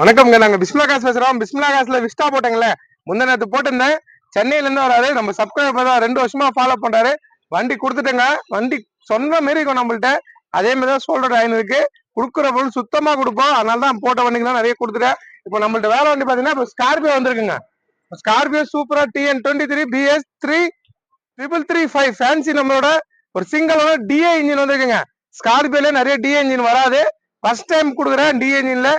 வணக்கம்ங்க நாங்க பிஸ்மிலா காசு பேசுறோம். பிஸ்மிலா காசுல விஸ்டா போட்டேங்களே முந்தின நேரத்து போட்டிருந்தேன். சென்னையில இருந்து வராரு. நம்ம சப்ஸ்கிரைபர் தான் ரெண்டு வருஷமா ஃபாலோ பண்றாரு. வண்டி கொடுத்துட்டேங்க. வண்டி சொன்ன மாரி இருக்கும் நம்மள்ட்ட. அதே மாதிரி தான் சோல்டர் ஆயின் இருக்கு. கொடுக்குற பொருள் சுத்தமா கொடுப்போம். அதனால தான் போட்ட தான் நிறைய கொடுத்துட்டேன். இப்போ நம்மள்ட்ட வேற வண்டி பாத்தீங்கன்னா இப்போ ஸ்கார்பியோ வந்திருக்குங்க. ஸ்கார்பியோ சூப்பரா TN twenty three BS three triple three five fancy நம்மளோட ஒரு சிங்கிளோட டிஏ இன்ஜின் வந்திருக்குங்க. ஸ்கார்பியோல நிறைய டிஏ இன்ஜின் வராது. ஃபர்ஸ்ட் டைம் கொடுக்குறேன் டிஏ இன்ஜின்ல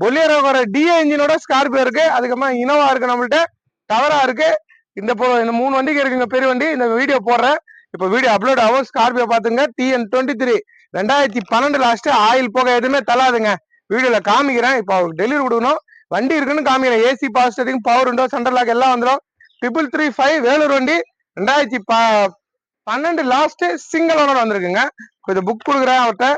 பொலியரோட டிஏ இன்ஜினோட ஸ்கார்பியோ இருக்கு. அதுக்கப்புறமா இனோவா இருக்கு நம்மள்ட்ட. டவரா இருக்கு. இந்த இந்த மூணு வண்டிக்கு இருக்குங்க பெரிய வண்டி. இந்த வீடியோ போடுறேன். இப்போ வீடியோ அப்லோட் ஆகும். ஸ்கார்பியோ பாத்துங்க டிஎன் டுவெண்ட்டி த்ரீ ரெண்டாயிரத்தி பன்னெண்டு லாஸ்ட் ஆயில் போக எதுவுமே தள்ளாதுங்க. வீடியோல காமிக்கிறேன். இப்போ அவருக்கு டெலிவரி கொடுக்கணும். வண்டி இருக்குன்னு காமிக்கிறேன். ஏசி பவர் பவர் உண்டோ சென்டர் லாக் எல்லாம் வந்துடும். ட்ரிபிள் த்ரீ ஃபைவ் வேலூர் வண்டி. ரெண்டாயிரத்தி ப பன்னெண்டு லாஸ்ட் சிங்கிள் ஓனர் வந்திருக்குங்க கொஞ்சம் புக் கொடுக்குறேன் அவர்கிட்ட.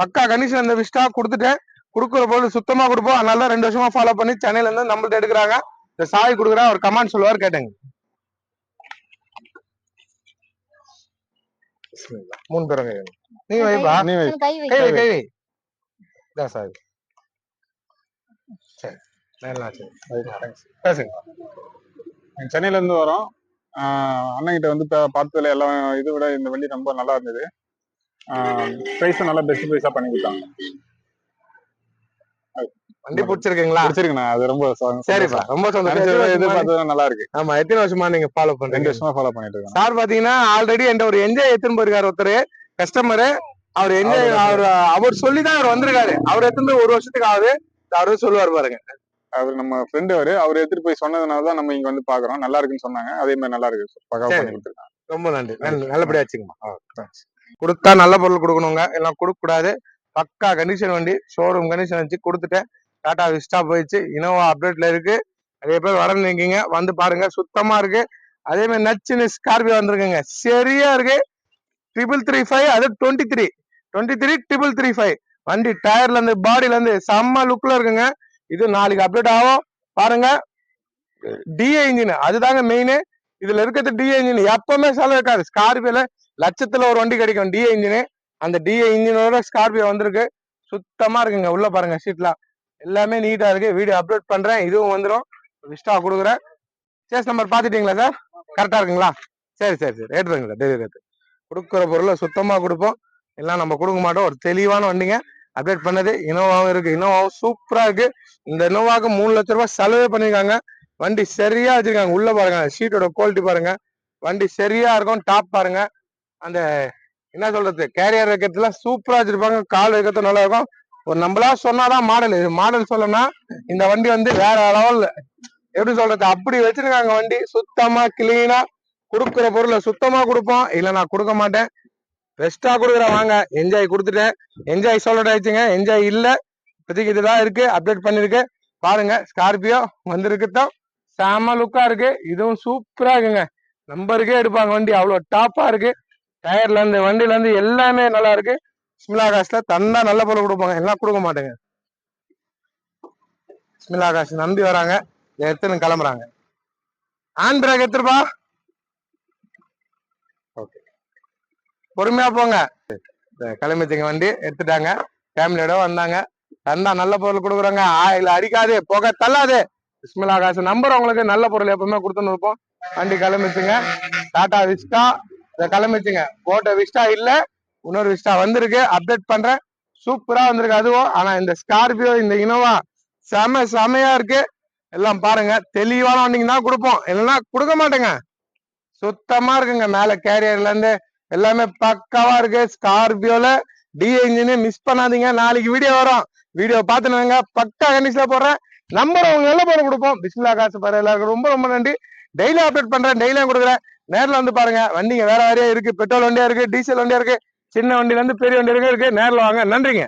பக்கா கண்டிஷன் இந்த விஸ்டா கொடுத்துட்டேன். கொடுக்குற பொருள் சுத்தமா கொடுப்போம். அதனால தான் ரெண்டு வருஷமா ஃபாலோ பண்ணி சென்னையில இருந்து நம்மள்ட்ட எடுக்கிறாங்க. இந்த சாய் கொடுக்குறேன் அவர் கமெண்ட் சொல்லுவார் கேட்டேங்க. மூணு பேரும் கைங்க நீ வைப்பா? நீ வை. கை கை வை கை வை. இதான் சார் சரி நல்லா சரி. பேசுங்க. சென்னையில இருந்து வரோம். ஆஹ் அண்ணன்கிட்ட வந்து பார்த்ததுல எல்லாம் இதை விட இந்த வண்டி ரொம்ப நல்லா இருந்தது. ப்ரைஸும் நல்லா பெஸ்ட் ப்ரைஸா பண்ணி கொடுத்தாங்க. வண்டி பிடிச்சிருக்குங்களா? பிடிச்சிருக்குண்ணா அது ரொம்ப சரிப்பா ரொம்ப சந்தோஷம். நல்லா இருக்கு. ஆமா எத்தனை வருஷமா நீங்க ஃபாலோ ரெண்டு பண்றீங்க? வருஷமா ஃபாலோ பண்ணிட்டு இருக்கேன் சார் பாத்தீங்கன்னா ஆல்ரெடி என்கிட்ட ஒரு என்ஜாய் எடுத்துன்னு போயிருக்காரு ஒருத்தர். கஸ்டமர் அவர் என்ஜாய் அவர் அவர் சொல்லிதான் அவர் வந்திருக்காரு. அவர் எடுத்துன்னு போய் ஒரு வருஷத்துக்கு ஆகுது அவரு சொல்லுவார் பாருங்க. அவர் நம்ம ஃப்ரெண்டு அவரு. அவர் எடுத்துட்டு போய் சொன்னதுனால தான் நம்ம இங்க வந்து பாக்குறோம். நல்லா இருக்குன்னு சொன்னாங்க. அதே மாதிரி நல்லா இருக்கு. பக்காவா. பண்ணி கொடுத்துருக்காங்க. ரொம்ப நன்றி. நல்ல- நல்லபடியா வச்சுக்கமா கொடுத்தா நல்ல பொருள் கொடுக்கணுங்க. எல்லாம் கொடுக்க கூடாது பக்கா கண்டிஷன் வண்டி ஷோரூம் கண்டிஷன் வச்சு கொடுத்துட்டேன். டாடா விஸ்டா போயிடுச்சு. இனோவா அப்டேட்ல இருக்கு. நிறைய பேர் வரன்னு நிக்கீங்க. வந்து பாருங்க சுத்தமா இருக்கு. அதே மாதிரி நச்சுன்னு ஸ்கார்பியோ வந்திருக்குங்க. சரியா இருக்கு. ட்ரிபிள் த்ரீ ஃபைவ் அது twenty three twenty three triple three five வண்டி டயர்ல இருந்து பாடியில இருந்து செம்ம லுக்ல இருக்குங்க. இது நாளைக்கு அப்டேட் ஆகும். பாருங்க. டிஏ இன்ஜின் அதுதாங்க மெயின் இதுல இருக்கிறது டிஏ இன்ஜின் எப்பவுமே செலவு இருக்காது. ஸ்கார்பியோல லட்சத்துல ஒரு வண்டி கிடைக்கும். டிஏ இன்ஜின் அந்த டிஏ இன்ஜினோட ஸ்கார்பியோ வந்திருக்கு. சுத்தமா இருக்குங்க. உள்ள பாருங்க சீட்லாம் எல்லாமே நீட்டா இருக்கு. வீடியோ அப்லோட் பண்றேன். இதுவும் வந்துடும் விஸ்டா கொடுக்குறேன். சேஸ் நம்பர் பாத்துட்டீங்களா சார் கரெக்டா இருக்குங்களா? சரி சரி சரி. எடுத்துருங்க சார் டெலிவரி எடுத்து கொடுக்குற பொருளை சுத்தமா கொடுப்போம். எல்லாம் நம்ம கொடுக்க மாட்டோம். ஒரு தெளிவான வண்டிங்க. அப்டேட் பண்ணது இனோவாவும் இருக்கு. இனோவாவும் சூப்பரா இருக்கு. இந்த இனோவாவுக்கு மூணு லட்ச ரூபாய் செலவே பண்ணிருக்காங்க வண்டி சரியா வச்சிருக்காங்க. உள்ள பாருங்க. சீட்டோட குவாலிட்டி பாருங்க. வண்டி சரியா இருக்கும். டாப் பாருங்க. அந்த என்ன சொல்றது? கேரியர் வைக்கிறதுல சூப்பரா வச்சிருப்பாங்க. கால் வைக்கிறது நல்லா இருக்கும். ஒரு நம்மளா சொன்னாதான் மாடல் இது மாடல் சொல்லனா இந்த வண்டி வந்து வேற லெவல்ல எப்படி சொல்றது? அப்படி வச்சிருக்காங்க வண்டி. சுத்தமா கிளீனா கொடுக்குற பொருளை சுத்தமா கொடுப்போம். இல்ல நான் கொடுக்க மாட்டேன். பெஸ்டா கொடுக்குறேன். வாங்க என்ஜாய் கொடுத்துட்டேன். என்ஜாய் சொல்லிட்டு ஆயிடுச்சுங்க என்ஜாய் இல்ல இப்போதைக்கு இதுதான் இருக்கு. அப்டேட் பண்ணிருக்கு. பாருங்க ஸ்கார்பியோ வந்திருக்குதான் செம லுக்கா இருக்கு. இதுவும் சூப்பரா இருக்குங்க. நம்பருக்கே எடுப்பாங்க வண்டி. அவ்வளவு டாப்பா இருக்கு. டயர்ல இருந்து வண்டில இருந்து எல்லாமே நல்லா இருக்கு. ஸ்மிலா காசுல தந்தா நல்ல பொருள் கொடுப்பாங்க. எல்லாம் கொடுக்க மாட்டேங்க. ஸ்மிலா காசு நம்பி வராங்க. இதை எடுத்துன்னு கிளம்புறாங்க. Hand brake எடுத்துருப்பா? ஓகே பொறுமையா போங்க. கிளம்பிச்சிங்க வண்டி எடுத்துட்டாங்க. ஃபேமிலியோட வந்தாங்க. தந்தா நல்ல பொருள் கொடுக்குறாங்க. ஆயில் அடிக்காது புகை தள்ளாது. பிஸ்மிலா காசு நம்பர் உங்களுக்கு நல்ல பொருள் எப்பவுமே கொடுத்துன்னு இருப்போம். வண்டி கிளம்பிச்சுங்க. டாட்டா விஸ்டா இதை கிளம்பிச்சுங்க. போட்ட விஸ்டா இல்ல. இன்னொரு விஸ்டா வந்திருக்கு. அப்டேட் பண்றேன். சூப்பரா வந்திருக்கு அதுவும். ஆனா இந்த ஸ்கார்பியோ இந்த இனோவா செம செமையா இருக்கு. எல்லாம் பாருங்க. தெளிவான வண்டிங்க தான் கொடுப்போம். இல்லைன்னா கொடுக்க மாட்டேங்க. சுத்தமா இருக்குங்க. மேல கேரியர்ல இருந்து எல்லாமே பக்காவா இருக்கு. ஸ்கார்பியோல டி இன்ஜின் மிஸ் பண்ணாதீங்க. நாளைக்கு வீடியோ வரும். வீடியோ பார்த்துனுங்க பக்கா கண்டிஷன்ல போடுறேன். நம்பர் அவங்க நல்ல பொருள் கொடுப்போம். பிஸ்மிலா காசு பாரு. எல்லாருக்கும் ரொம்ப ரொம்ப நன்றி. டெய்லி அப்டேட் பண்றேன். டெய்லியும் கொடுக்குறேன். நேரில் வந்து பாருங்க. வண்டிங்க வேற வேறையா இருக்கு. பெட்ரோல் வண்டியா இருக்கு. டீசல் வண்டியா இருக்கு. சின்ன வண்டில இருந்து பெரிய வண்டி இருக்கு. நேரில் வாங்க. நன்றிங்க.